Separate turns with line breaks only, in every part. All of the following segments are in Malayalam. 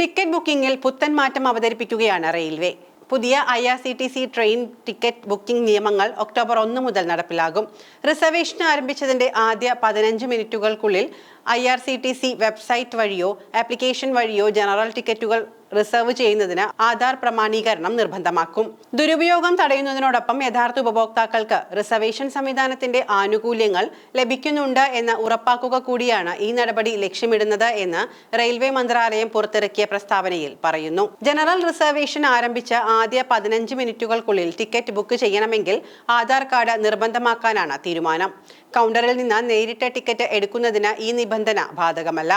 ടിക്കറ്റ് ബുക്കിംഗിൽ പുത്തൻ മാറ്റം അവതരിപ്പിക്കുകയാണ് റെയിൽവേ. പുതിയ I R C T C train ticket booking നിയമങ്ങൾ ഒക്ടോബർ ഒന്ന് മുതൽ നടപ്പിലാകും. റിസർവേഷൻ ആരംഭിച്ചതിന്റെ ആദ്യ പതിനഞ്ച് മിനിറ്റുകൾക്കുള്ളിൽ I R C T C website വഴിയോ ആപ്ലിക്കേഷൻ വഴിയോ ജനറൽ ടിക്കറ്റുകൾ റിസർവ് ചെയ്യുന്നതിന് ആധാർ പ്രമാണീകരണം നിർബന്ധമാക്കും. ദുരുപയോഗം തടയുന്നതിനോടൊപ്പം യഥാർത്ഥ ഉപഭോക്താക്കൾക്ക് റിസർവേഷൻ സംവിധാനത്തിന്റെ ആനുകൂല്യങ്ങൾ ലഭിക്കുന്നുണ്ട് എന്ന് ഉറപ്പാക്കുക കൂടിയാണ് ഈ നടപടി ലക്ഷ്യമിടുന്നത് എന്ന് റെയിൽവേ മന്ത്രാലയം പുറത്തിറക്കിയ പ്രസ്താവനയിൽ പറയുന്നു. ജനറൽ റിസർവേഷൻ ആരംഭിച്ച ആദ്യ പതിനഞ്ച് മിനിറ്റുകൾക്കുള്ളിൽ ടിക്കറ്റ് ബുക്ക് ചെയ്യണമെങ്കിൽ ആധാർ കാർഡ് നിർബന്ധമാക്കാനാണ് തീരുമാനം. കൗണ്ടറിൽ നിന്ന് നേരിട്ട് ടിക്കറ്റ് എടുക്കുന്നതിന് ഈ നിബന്ധന ബാധകമല്ല.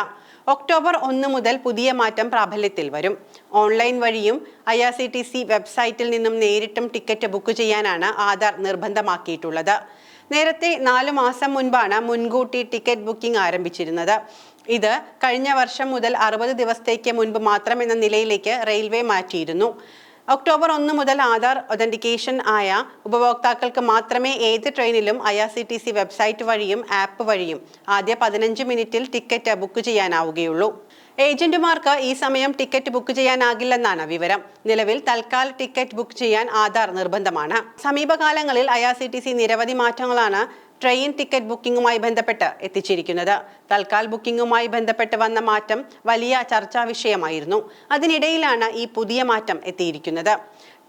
ഒക്ടോബർ ഒന്ന് മുതൽ പുതിയ മാറ്റം പ്രാബല്യത്തിൽ വരും. ഓൺലൈൻ വഴിയും I R C T C വെബ്സൈറ്റിൽ നിന്നും നേരിട്ടും ടിക്കറ്റ് ബുക്ക് ചെയ്യാനാണ് ആധാർ നിർബന്ധമാക്കിയിട്ടുള്ളത്. നേരത്തെ നാലു മാസം മുൻപാണ് മുൻകൂട്ടി ടിക്കറ്റ് ബുക്കിംഗ് ആരംഭിച്ചിരുന്നത്. ഇത് കഴിഞ്ഞ വർഷം മുതൽ അറുപത് ദിവസത്തേക്ക് മുൻപ് മാത്രം എന്ന നിലയിലേക്ക് റെയിൽവേ മാറ്റിയിരുന്നു. ഒക്ടോബർ ഒന്ന് മുതൽ ആധാർ ഒതന്റിക്കേഷൻ ആയ ഉപഭോക്താക്കൾക്ക് മാത്രമേ ഏത് ട്രെയിനിലും I R C T C website വഴിയും ആപ്പ് വഴിയും ആദ്യ പതിനഞ്ച് മിനിറ്റിൽ ടിക്കറ്റ് ബുക്ക് ചെയ്യാനാവുകയുള്ളൂ. ഏജന്റുമാർക്ക് ഈ സമയം ടിക്കറ്റ് ബുക്ക് ചെയ്യാനാകില്ലെന്നാണ് വിവരം. നിലവിൽ തൽക്കാൽ ടിക്കറ്റ് ബുക്ക് ചെയ്യാൻ ആധാർ നിർബന്ധമാണ്. സമീപകാലങ്ങളിൽ I R C T C നിരവധി മാറ്റങ്ങളാണ് ട്രെയിൻ ടിക്കറ്റ് ബുക്കിംഗുമായി ബന്ധപ്പെട്ട് എത്തിച്ചിരിക്കുന്നത്. തൽക്കാൽ ബുക്കിംഗുമായി ബന്ധപ്പെട്ട് വന്ന മാറ്റം വലിയ ചർച്ചാ വിഷയമായിരുന്നു. അതിനിടയിലാണ് ഈ പുതിയ മാറ്റം എത്തിയിരിക്കുന്നത്.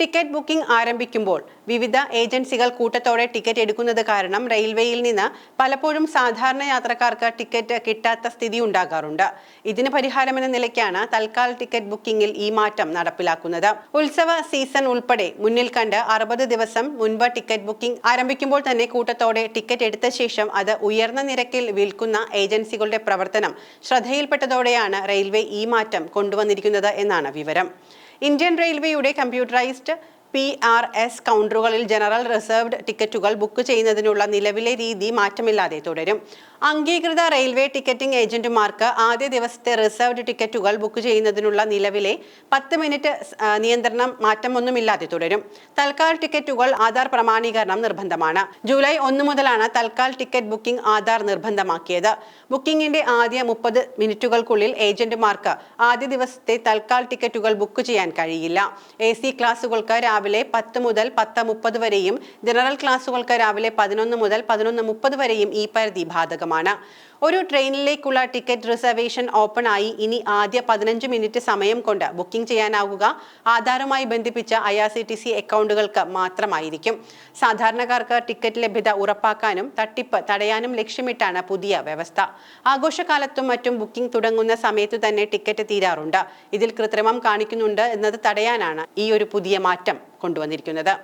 ടിക്കറ്റ് ബുക്കിംഗ് ആരംഭിക്കുമ്പോൾ വിവിധ ഏജൻസികൾ കൂട്ടത്തോടെ ടിക്കറ്റ് എടുക്കുന്നത് കാരണം റെയിൽവേയിൽ നിന്ന് പലപ്പോഴും സാധാരണ യാത്രക്കാർക്ക് ടിക്കറ്റ് കിട്ടാത്ത സ്ഥിതി ഉണ്ടാകാറുണ്ട്. ഇതിന് പരിഹാരമെന്ന നിലയ്ക്കാണ് തൽക്കാൽ ടിക്കറ്റ് ബുക്കിംഗിൽ ഈ മാറ്റം നടപ്പിലാക്കുന്നത്. ഉത്സവ സീസൺ ഉൾപ്പെടെ മുന്നിൽ കണ്ട് അറുപത് ദിവസം മുൻപ് ടിക്കറ്റ് ബുക്കിംഗ് ആരംഭിക്കുമ്പോൾ തന്നെ കൂട്ടത്തോടെ ടിക്കറ്റ് എടുത്ത ശേഷം അത് ഉയർന്ന നിരക്കിൽ വിൽക്കുന്ന ഏജൻസികളുടെ പ്രവർത്തനം ശ്രദ്ധയിൽപ്പെട്ടതോടെയാണ് റെയിൽവേ ഈ മാറ്റം കൊണ്ടുവന്നിരിക്കുന്നത് എന്നാണ് വിവരം. ഇന്ത്യൻ റെയിൽവേയുടെ കമ്പ്യൂട്ടറൈസ്ഡ് പി ആർ എസ് കൗണ്ടറുകളിൽ ജനറൽ റിസർവ്ഡ് ടിക്കറ്റുകൾ ബുക്ക് ചെയ്യുന്നതിനുള്ള നിലവിലെ രീതി മാറ്റമില്ലാതെ തുടരും. അംഗീകൃത റെയിൽവേ ടിക്കറ്റിംഗ് ഏജന്റുമാർക്ക് ആദ്യ ദിവസത്തെ റിസർവ്ഡ് ടിക്കറ്റുകൾ ബുക്ക് ചെയ്യുന്നതിനുള്ള നിലവിലെ പത്ത് മിനിറ്റ് നിയന്ത്രണം മാറ്റമൊന്നുമില്ലാതെ തുടരും. തൽക്കാൽ ടിക്കറ്റുകൾ ആധാർ പ്രമാണീകരണം നിർബന്ധമാണ്. ജൂലൈ ഒന്ന് മുതലാണ് തൽക്കാൽ ടിക്കറ്റ് ബുക്കിംഗ് ആധാർ നിർബന്ധമാക്കിയത്. ബുക്കിംഗിന്റെ ആദ്യ മുപ്പത് മിനിറ്റുകൾക്കുള്ളിൽ ഏജന്റുമാർക്ക് ആദ്യ ദിവസത്തെ തൽക്കാൽ ടിക്കറ്റുകൾ ബുക്ക് ചെയ്യാൻ കഴിയില്ല. എ സി ക്ലാസുകൾക്ക് രാവിലെ പത്ത് മുതൽ പത്ത് മുപ്പത് വരെയും ജനറൽ ക്ലാസുകൾക്ക് രാവിലെ പതിനൊന്ന് മുതൽ പതിനൊന്ന് മുപ്പത് വരെയും ഈ പരിധി ബാധകമാണ്. ഒരു ട്രെയിനിലേക്കുള്ള ടിക്കറ്റ് റിസർവേഷൻ ഓപ്പൺ ആയി ഇനി ആദ്യ പതിനഞ്ച് മിനിറ്റ് സമയം കൊണ്ട് ബുക്കിംഗ് ചെയ്യാനാവുക ആധാറുമായി ബന്ധിപ്പിച്ച I R C T C അക്കൗണ്ടുകൾക്ക് മാത്രമായിരിക്കും. സാധാരണക്കാർക്ക് ടിക്കറ്റ് ലഭ്യത ഉറപ്പാക്കാനും തട്ടിപ്പ് തടയാനും ലക്ഷ്യമിട്ടാണ് പുതിയ വ്യവസ്ഥ. ആഘോഷകാലത്തും മറ്റും ബുക്കിംഗ് തുടങ്ങുന്ന സമയത്ത് തന്നെ ടിക്കറ്റ് തീരാറുണ്ട്. ഇതിൽ കൃത്രിമം കാണിക്കുന്നുണ്ട് എന്നത് തടയാനാണ് ഈ ഒരു പുതിയ മാറ്റം. കൊണ്ടുവന്നിരിക്കുന്നത്.